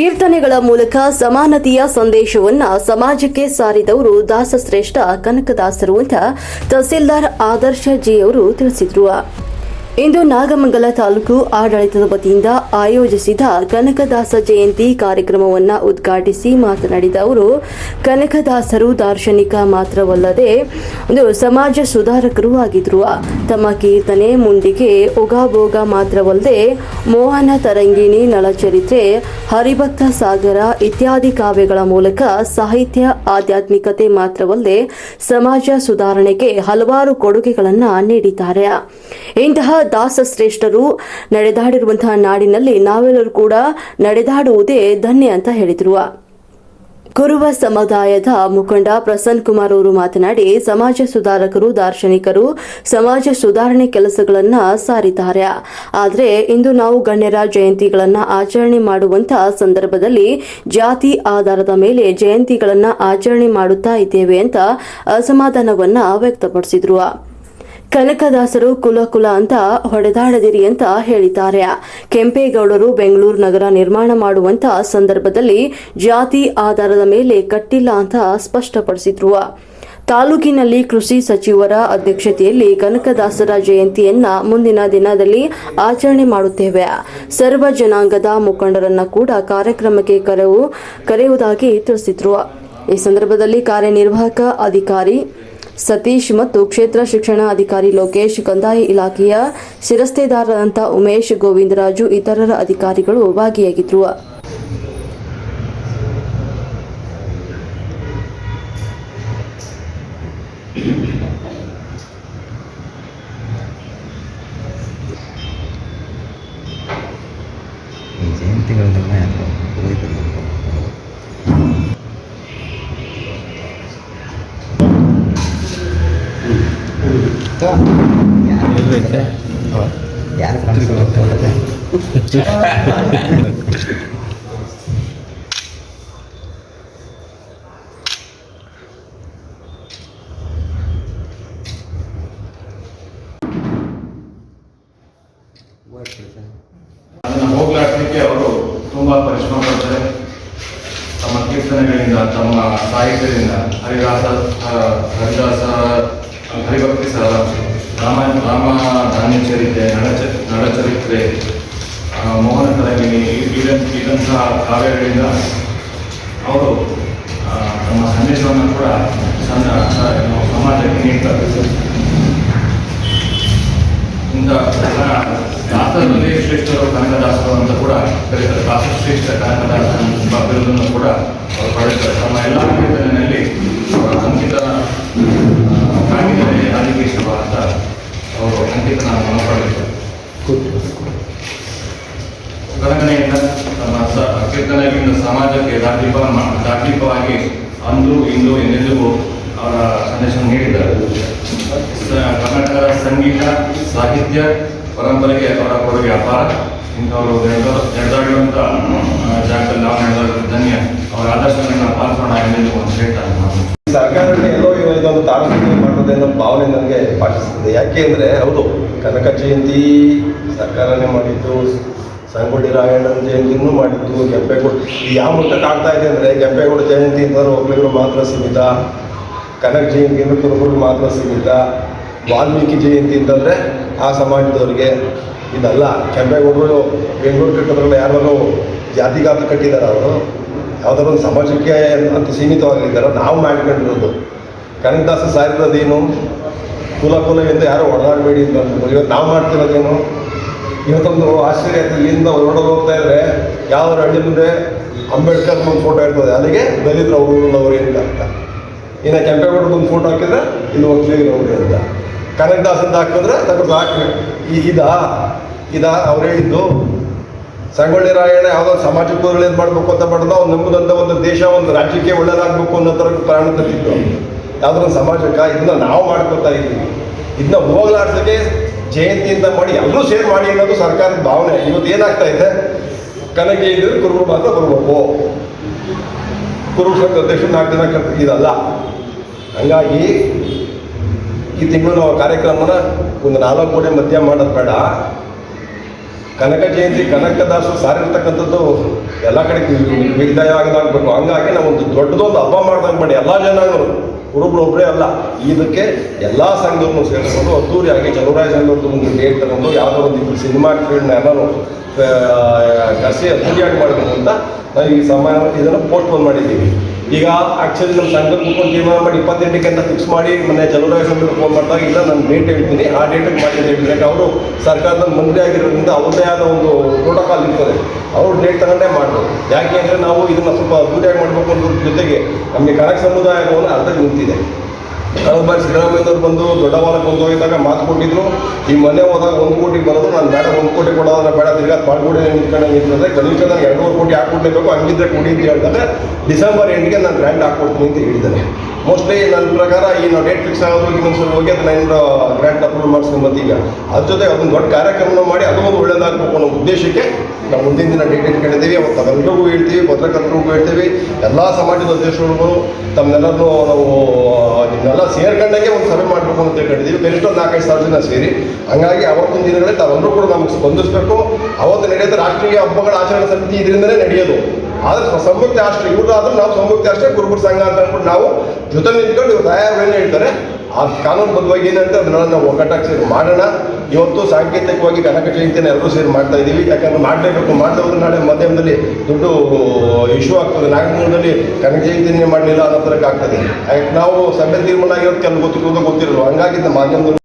ಕೀರ್ತನೆಗಳ ಮೂಲಕ ಸಮಾನತೆಯ ಸಂದೇಶವನ್ನ ಸಮಾಜಕ್ಕೆ ಸಾರಿದವರು ದಾಸಶ್ರೇಷ್ಠ ಕನಕದಾಸರು ಅಂತ ತಹಸೀಲ್ದಾರ್ ಆದರ್ಶ ಜಿ ಅವರು ತಿಳಿಸಿದರು. ಇಂದು ನಾಗಮಂಗಲ ತಾಲೂಕು ಆಡಳಿತದ ವತಿಯಿಂದ ಆಯೋಜಿಸಿದ ಕನಕದಾಸ ಜಯಂತಿ ಕಾರ್ಯಕ್ರಮವನ್ನು ಉದ್ಘಾಟಿಸಿ ಮಾತನಾಡಿದ ಅವರು, ಕನಕದಾಸರು ದಾರ್ಶನಿಕ ಮಾತ್ರವಲ್ಲದೆ ಒಂದು ಸಮಾಜ ಸುಧಾರಕರೂ ಆಗಿದ್ರು. ತಮ್ಮ ಕೀರ್ತನೆ ಮುಂದಿಗೆ ಉಗಾಭೋಗ ಮಾತ್ರವಲ್ಲದೆ ಮೋಹನ ತರಂಗಿಣಿ ನಳಚರಿತ್ರೆ, ಹರಿಭಕ್ತ ಸಾಗರ ಇತ್ಯಾದಿ ಕಾವ್ಯಗಳ ಮೂಲಕ ಸಾಹಿತ್ಯ, ಆಧ್ಯಾತ್ಮಿಕತೆ ಮಾತ್ರವಲ್ಲದೆ ಸಮಾಜ ಸುಧಾರಣೆಗೆ ಹಲವಾರು ಕೊಡುಗೆಗಳನ್ನು ನೀಡಿದ್ದಾರೆ. ಇಂತಹ ದಾಸಶ್ರೇಷ್ಠರು ನಡೆದಾಡಿರುವಂತಹ ನಾಡಿನಲ್ಲಿ ನಾವೆಲ್ಲರೂ ಕೂಡ ನಡೆದಾಡುವುದೇ ಧನ್ಯ ಅಂತ ಹೇಳಿದ್ರು. ಕುರುವ ಸಮುದಾಯದ ಮುಖಂಡ ಪ್ರಸನ್ನ ಕುಮಾರ್ ಅವರು ಮಾತನಾಡಿ, ಸಮಾಜ ಸುಧಾರಕರು, ದಾರ್ಶನಿಕರು ಸಮಾಜ ಸುಧಾರಣೆ ಕೆಲಸಗಳನ್ನ ಸಾರಿದ್ದಾರೆ. ಆದರೆ ಇಂದು ನಾವು ಗಣ್ಯರ ಜಯಂತಿಗಳನ್ನ ಆಚರಣೆ ಮಾಡುವಂತಹ ಸಂದರ್ಭದಲ್ಲಿ ಜಾತಿ ಆಧಾರದ ಮೇಲೆ ಜಯಂತಿಗಳನ್ನ ಆಚರಣೆ ಮಾಡುತ್ತಾ ಇದ್ದೇವೆ ಅಂತ ಅಸಮಾಧಾನವನ್ನ ವ್ಯಕ್ತಪಡಿಸಿದ್ರು. ಕನಕದಾಸರು ಕುಲ ಕುಲ ಅಂತ ಹೊಡೆದಾಡದಿರಿ ಅಂತ ಹೇಳಿದ್ದಾರೆ. ಕೆಂಪೇಗೌಡರು ಬೆಂಗಳೂರು ನಗರ ನಿರ್ಮಾಣ ಮಾಡುವಂತ ಸಂದರ್ಭದಲ್ಲಿ ಜಾತಿ ಆಧಾರದ ಮೇಲೆ ಕಟ್ಟಿಲ್ಲ ಅಂತ ಸ್ಪಷ್ಟಪಡಿಸಿದ್ರು. ತಾಲೂಕಿನಲ್ಲಿ ಕೃಷಿ ಸಚಿವರ ಅಧ್ಯಕ್ಷತೆಯಲ್ಲಿ ಕನಕದಾಸರ ಜಯಂತಿಯನ್ನ ಮುಂದಿನ ದಿನದಲ್ಲಿ ಆಚರಣೆ ಮಾಡುತ್ತೇವೆ. ಸರ್ವ ಜನಾಂಗದ ಮುಖಂಡರನ್ನ ಕೂಡ ಕಾರ್ಯಕ್ರಮಕ್ಕೆ ಕರೆಯುವುದಾಗಿ ತಿಳಿಸಿದ್ರು. ಈ ಸಂದರ್ಭದಲ್ಲಿ ಕಾರ್ಯನಿರ್ವಾಹಕ ಅಧಿಕಾರಿ ಸತೀಶ್ ಮತ್ತು ಕ್ಷೇತ್ರ ಶಿಕ್ಷಣ ಅಧಿಕಾರಿ ಲೋಕೇಶ್, ಕಂದಾಯ ಇಲಾಖೆಯ ಶಿರಸ್ತೇದಾರರಂತ ಉಮೇಶ್, ಗೋವಿಂದರಾಜು ಇತರರ ಅಧಿಕಾರಿಗಳು ಭಾಗಿಯಾಗಿದ್ದರು ಜಯಂತಿಗಳನ್ನೆಲ್ಲ ಹೋಗ್ಲಾಡ್ಲಿಕ್ಕೆ ಅವರು ತುಂಬಾ ಪರಿಶ್ರಮ ಪಡ್ತಾರೆ ತಮ್ಮ ಕೀರ್ತನೆಗಳಿಂದ ತಮ್ಮ ಸಾಹಿತ್ಯದಿಂದ ಹರಿದಾಸ ಹರಿದಾಸ ಹರಿಭಕ್ತಿ ಸಾರ ರಾಮ ರಾಮ ಧಾನ್ಯಚರಿತೆ ನಡಚ ನಡಚರಿತ್ರೆ ಮೋಹನ ಇದಂತ ಇದಂತಹ ಕಾವ್ಯಗಳಿಂದ ಅವರು ತಮ್ಮ ಸಂದೇಶವನ್ನು ಕೂಡ ಸಣ್ಣ ಸಮಾಜಕ್ಕೆ ನೀಡ್ತಾರೆ ದಾಸರಲ್ಲಿ ಶ್ರೇಷ್ಠರು ಕನಕದಾಸರು ಅಂತ ಕೂಡ ಕರೀತಾರೆ. ದಾಸಶ್ರೇಷ್ಠ ಕನಕದಾಸ ಎಂಬ ಬಿರುದನ್ನು ಕೂಡ ಅವರು ಪಡೆಯುತ್ತಾರೆ. ತಮ್ಮ ಎಲ್ಲ ಕೀರ್ತನೆಯಲ್ಲಿ ಅಂಕಿತ ಕಾಗಿದರೆ ಆದಿಕೇಶವ ಅಂತ ಅವರು ಅಂಕಿತನಾಮವನ್ನು ಪಡೆಯುತ್ತಾರೆ ಗಣನೆಯಿಂದ ತಮ್ಮ ಸ ಕೀರ್ತನೆಗಳಿಂದ ದಾಟೀಪ ದಾಟೀಪವಾಗಿ ಅಂದು ಇಂದು ಎಂದೆಂದಿಗೂ ಅವರ ಸಂದೇಶ ನೀಡಿದ್ದಾರೆ. ಕರ್ನಾಟಕ ಸಂಗೀತ, ಸಾಹಿತ್ಯ, ಪರಂಪರೆಗೆ ಅವರ ಕೊಡುಗೆ ಅಪಾರ. ಇಂಥವರು ನಡೆದ- ನಡೆದಾಡುವಂಥ ಜಾಗದಲ್ಲಿ ನಾವು ನಡೆದಾಡುವ ಧನ್ಯ. ಅವರ ಆದರ್ಶಗಳನ್ನು ಪಾಲಿಸೋಣ ಎಂದೆಂದು ಒಂದು ಹೇಳ್ತಾರೆ. ನಾನು ಸರ್ಕಾರಕ್ಕೆ ಎಲ್ಲೋ ಇದೊಂದು ತಾರತಮ್ಯ ಮಾಡ್ತದೆ ಅನ್ನೋ ಭಾವನೆ ನನಗೆ ಪಾಠಿಸ್ತದೆ ಯಾಕೆ ಅಂದರೆ, ಹೌದು, ಕನಕ ಜಯಂತಿ ಸರ್ಕಾರನೇ ಮಾಡಿದ್ದು ಸಂಗೊಳ್ಳಿ ರಾಯಣ್ಣನ ಜಯಂತಿನೂ ಮಾಡಿದ್ದು, ಕೆಂಪೇಗೌಡ ಯಾವ ಮಟ್ಟಕ್ಕೆ ಆಗ್ತಾ ಇದೆ ಅಂದರೆ ಕೆಂಪೇಗೌಡ ಜಯಂತಿ ಅಂತಂದ್ರೆ ಒಬ್ಬರಿಗೂ ಮಾತ್ರ ಸೀಮಿತ. ಕನಕ ಜಯಂತಿ ಅಂದರೆ ಕುರುಬರು ಮಾತ್ರ ಸೀಮಿತ. ವಾಲ್ಮೀಕಿ ಜಯಂತಿ ಅಂತಂದರೆ ಆ ಸಮಾಜದವ್ರಿಗೆ ಇದಲ್ಲ. ಕೆಂಪೇಗೌಡರು ಬೆಂಗಳೂರು ಕಟ್ಟದ್ರಲ್ಲಿ ಯಾರು ಜಾತಿಗಾತ ಕಟ್ಟಿದ್ದಾರೆ ಅವರು, ಯಾವುದಾದ್ರು ಒಂದು ಸಮಾಜಕ್ಕೆ ಅಂತ ಸೀಮಿತವಾಗಿದ್ದಾರೆ. ನಾವು ಮಾಡ್ಕೊಂಡಿರೋದು. ಕನಕದಾಸ ಸಾರಿರೋದೇನು? ಕುಲ ಕುಲ ಎಂದು ಯಾರು ಹೊಡೆದಾಡಬೇಡಿ ಅಂತ. ಇವತ್ತು ನಾವು ಮಾಡ್ತಿರೋದೇನು? ಇವತ್ತೊಂದು ಆಶ್ಚರ್ಯ. ಇಲ್ಲಿಂದ ಹೊರಡೋದು ಹೋಗ್ತಾ ಇದ್ರೆ ಯಾವ ಹಳ್ಳಿ ಮುಂದೆ ಅಂಬೇಡ್ಕರ್ ಒಂದು ಫೋಟೋ ಇರ್ತದೆ. ಅಲ್ಲಿಗೆ ದಲಿತರ ಅವರು ಅಂತ. ಅರ್ಥ ಇನ್ನು ಕೆಂಪೇಗೌಡದ ಒಂದು ಫೋಟೋ ಹಾಕಿದ್ರೆ ಇಲ್ಲಿ ಒಕ್ಕಲಿಗರವ್ರು ಅಂತ. ಕನಕದಾಸಂತ ಹಾಕಿದ್ರೆ ತಗೊಂಡು ಹಾಕಿ ಈ ಇದ ಇದ ಅವ್ರು ಹೇಳಿದ್ದು, ಸಂಗೊಳ್ಳಿ ರಾಯಣ್ಣ ಯಾವುದೋ ಸಮಾಜಕ್ಕೆ ಏನು ಮಾಡಬೇಕು ಅಂತ ಮಾಡಿದ ಅವ್ನು ನಂಬುದಂತ ಒಂದು ದೇಶ, ಒಂದು ರಾಜ್ಯಕ್ಕೆ ಒಳ್ಳೇದಾಗಬೇಕು ಅನ್ನೋ ಥರ ಪ್ರಾಣ ತಂದಿದ್ದು ಯಾವುದೋ ಸಮಾಜಕ್ಕೆ ಇದನ್ನ ನಾವು ಮಾಡ್ಕೊತಾ ಇದ್ದೀವಿ. ಇದನ್ನ ಹೋಗ್ಲಾಡ್ಸಕ್ಕೆ ಜಯಂತಿ ಅಂತ ಮಾಡಿ ಎಲ್ಲರೂ ಸೇರ್ ಮಾಡಿ ಅನ್ನೋದು ಸರ್ಕಾರದ ಭಾವನೆ. ಇವತ್ತು ಏನಾಗ್ತಾ ಇದೆ? ಕನಕ ಇದ್ರೆ ಕುರುಬರು ಮಾತ್ರ ಬರಬೇಕು ಕುರುಬ ಸಂಘ ಅಧ್ಯಕ್ಷರು ನಾಲ್ಕು ಜನ ಇದಲ್ಲ. ಹಂಗಾಗಿ ಈ ತಿಂಗಳು ನಾವು ಕಾರ್ಯಕ್ರಮನ ಒಂದು ನಾಲ್ಕು ಕೋಟಿ ಮಧ್ಯ ಮಾಡೋದು ಬೇಡ. ಕನಕ ಜಯಂತಿ ಕನಕದಾಸರು ಸಾರಿರ್ತಕ್ಕಂಥದ್ದು ಎಲ್ಲ ಕಡೆ ವಿಗ್ದಾಯ ಆಗದಾಗಬೇಕು ಹಂಗಾಗಿ ನಾವು ಒಂದು ದೊಡ್ಡದೊಂದು ಹಬ್ಬ ಮಾಡ್ದಂಗೆ ಮಾಡಿ, ಎಲ್ಲ ಜನಾಂಗರು ಒಬ್ಬರೇ ಅಲ್ಲ. ಇದಕ್ಕೆ ಎಲ್ಲ ಸಂಘವನ್ನು ಸೇರಿಸ್ಕೊಂಡು ಅದ್ದೂರಿಯಾಗಿ ಚಲುವರಾಯ ಸಂಘದ್ದು ಒಂದು ಡೇಟ್ ತಗೊಂಡು ಯಾವುದೋ ಒಂದು ಇಬ್ಬರು ಸಿನಿಮಾ ಫೀಲ್ಡ್ನ ಎಲ್ಲರೂ ಕಸಿ ಅದ್ದೂರಿಯಾಗಿ ಮಾಡಬೇಕು ಅಂತ ನಾವು ಈ ಸಮಯ ಇದನ್ನು ಪೋಸ್ಟ್ಪೋನ್ ಮಾಡಿದ್ದೀವಿ. ಈಗ ಆ್ಯಕ್ಚುಲಿ ನಮ್ಮ ಸಂಘದ ಮುಖಂಡ ತೀರ್ಮಾನ ಮಾಡಿ ಇಪ್ಪತ್ತೆಂಟಕ್ಕೆ ಅಂತ ಫಿಕ್ಸ್ ಮಾಡಿ ಮೊನ್ನೆ ಚಲುವರಾಯ ಸಂಘಕ್ಕೆ ಫೋನ್ ಮಾಡಿದಾಗ, ಇಲ್ಲ, ನಾನು ಡೇಟ್ ಹೇಳ್ತೀನಿ. ಆ ಡೇಟಿಗೆ ಮಾಡಿ ಅಂತ ಅವರು ಸರ್ಕಾರದ ಮಂತ್ರಿ ಆಗಿರೋದ್ರಿಂದ ಅವ್ರದ್ದೇ ಆದ ಒಂದು ಪ್ರೋಟೋಕಾಲ್ ಇರ್ತದೆ. ಅವರು ಡೇಟ್ ತಗೊಂಡೇ ಮಾಡ್ಬೋದು. ಯಾಕೆ ಅಂದರೆ ನಾವು ಇದನ್ನು ಸ್ವಲ್ಪ ಅದ್ದೂರಿಯಾಗಿ ಮಾಡಬೇಕು ಅನ್ನೋದ್ರ ಜೊತೆಗೆ ನಮಗೆ ಕನಕ ಸಮುದಾಯವನ್ನು ಅರ್ಧಕ್ಕೆ ನಿಂತಿದೆ. ಕಳೆದ ಬಾರಿ ಸಿದ್ದರಾಮಯ್ಯವರು ಬಂದು ದೊಡ್ಡವಾಲಕ್ಕೆ ಬಂದು ಹೋಗಿದ್ದಾಗ ಮಾತು ಕೊಟ್ಟಿದ್ರು. ಈ ಮನೆ ಹೋದಾಗ ಒಂದು ಕೋಟಿ ಬರೋದು, ನಾನು ಬೇಡ, ಒಂದು ಕೋಟಿ ಕೊಡೋದನ್ನ ಬೇಡ, ತಿರ್ಗಾ ಪಾಲ್ಗೋಡೆ ನಿಂತ್ಕೊಂಡು ನಿಂತಂದ್ರೆ ಕನಿಷ್ಠ ನಾನು ಎರಡೂವರೆ ಕೋಟಿ ಹಾಕ್ಕೊಡ್ಲೇಬೇಕು, ಹಂಗಿದ್ರೆ ಕೊಡಿ ಅಂತ ಹೇಳ್ತಾರೆ. ಡಿಸೆಂಬರ್ ಎಂಟ್ಗೆ ನಾನು ಗ್ರ್ಯಾಂಡ್ ಹಾಕ್ಕೊಡ್ತೀನಿ ಅಂತ ಹೇಳಿದ್ದಾರೆ. ಮೋಸ್ಟ್ಲಿ ನನ್ನ ಪ್ರಕಾರ ಈ ನಾವು ಡೇಟ್ ಫಿಕ್ಸ್ ಆಗೋದು ಇನ್ನೊಂದ್ಸಲ ಹೋಗಿ ಅದನ್ನ ನಾನು ಗ್ರ್ಯಾಂಡ್ ಅಪ್ರೂವ್ ಮಾಡಿಸ್ಕೊಂಬತ್ತಿ ಈಗ ಅದ್ರ ಜೊತೆ ಅದೊಂದು ದೊಡ್ಡ ಕಾರ್ಯಕ್ರಮ ಮಾಡಿ, ಅದು ಒಂದು ಒಳ್ಳೇದಾಗಬೇಕು ಅನ್ನೋ ಉದ್ದೇಶಕ್ಕೆ ನಾವು ಮುಂದಿನ ದಿನ ಡೇಟ್ ಇಟ್ಕೊಂಡಿದ್ದೀವಿ. ಅವತ್ತು ಅವೆಲ್ಲರಿಗೂ ಹೇಳ್ತೀವಿ ಪತ್ರಕರ್ತರಿಗೂ ಹೇಳ್ತೀವಿ. ಎಲ್ಲ ಸಮಾಜದ ಅಧ್ಯಕ್ಷರುಗಳು ತಮ್ಮನ್ನೆಲ್ಲರನ್ನೂ ನಾವು ನಿಮ್ಮೆಲ್ಲ ಸೇರ್ಕೊಂಡಾಗೆ ಒಂದು ಸಭೆ ಮಾಡಬೇಕು ಅಂತ ತಿಳ್ಕೊಂಡಿದ್ದೀವಿ ಗರಿಷ್ಠ ಒಂದು ನಾಲ್ಕೈದು ಸಾವಿರ ಜನ ಸೇರಿ. ಹಂಗಾಗಿ ಅವತ್ತೊಂದು ದಿನಗಳಲ್ಲಿ ತಾವೆಲ್ಲರೂ ಕೂಡ ನಮಗೆ ಸ್ಪಂದಿಸಬೇಕು. ಅವತ್ತು ನಡೆಯೋದು ರಾಷ್ಟ್ರೀಯ ಹಬ್ಬಗಳ ಆಚರಣಾ ಸಮಿತಿ ಇದರಿಂದಲೇ ನಡೆಯೋದು. ಆದರೆ ಸಂಯುಕ್ತ ರಾಷ್ಟ್ರ ಆದರೂ ನಾವು ಸಂಯುಕ್ತ ರಾಷ್ಟ್ರ ಗುರುಗುರು ಸಂಘ ಅಂತ ಅಂದ್ಬಿಟ್ಟು ನಾವು ಜೊತೆ ನಿಂತ್ಕೊಂಡು ಇವ್ರು ತಯಾರು ಹೇಳ್ತಾರೆ. ಆ ಕಾನೂನುಬದ್ಧವಾಗಿ ಏನಂತ ಅದನ್ನ ನಾವು ಒಗ್ಗಟ್ಟಾಗಿ ಸೇರಿ ಮಾಡೋಣ. ಇವತ್ತು ಸಾಂಕೇತಿಕವಾಗಿ ಕನಕ ಜಯಂತಿನ ಎಲ್ಲರೂ ಸೇರಿ ಮಾಡ್ತಾ ಇದ್ದೀವಿ. ಯಾಕಂದ್ರೆ ಮಾಡಲೇಬೇಕು ಮಾಡಿದವರು ನಾಳೆ ಮಾಧ್ಯಮದಲ್ಲಿ ದೊಡ್ಡ ಇಶ್ಯೂ ಆಗ್ತದೆ. ನಾಗಮೂಲದಲ್ಲಿ ಕನಕ ಜಯಂತಿನೇ ಮಾಡಲಿಲ್ಲ ಅನ್ನೋ ಥರಕ್ಕೆ ಆಗ್ತದೆ. ನಾವು ಸಭೆ ತೀರ್ಮಾನ ಆಗಿರೋದು ಕೆಲವು ಗೊತ್ತಿರೋದು ಗೊತ್ತಿರಲ್ಲ. ಹಂಗಾಗಿ ಮಾಧ್ಯಮದಲ್ಲಿ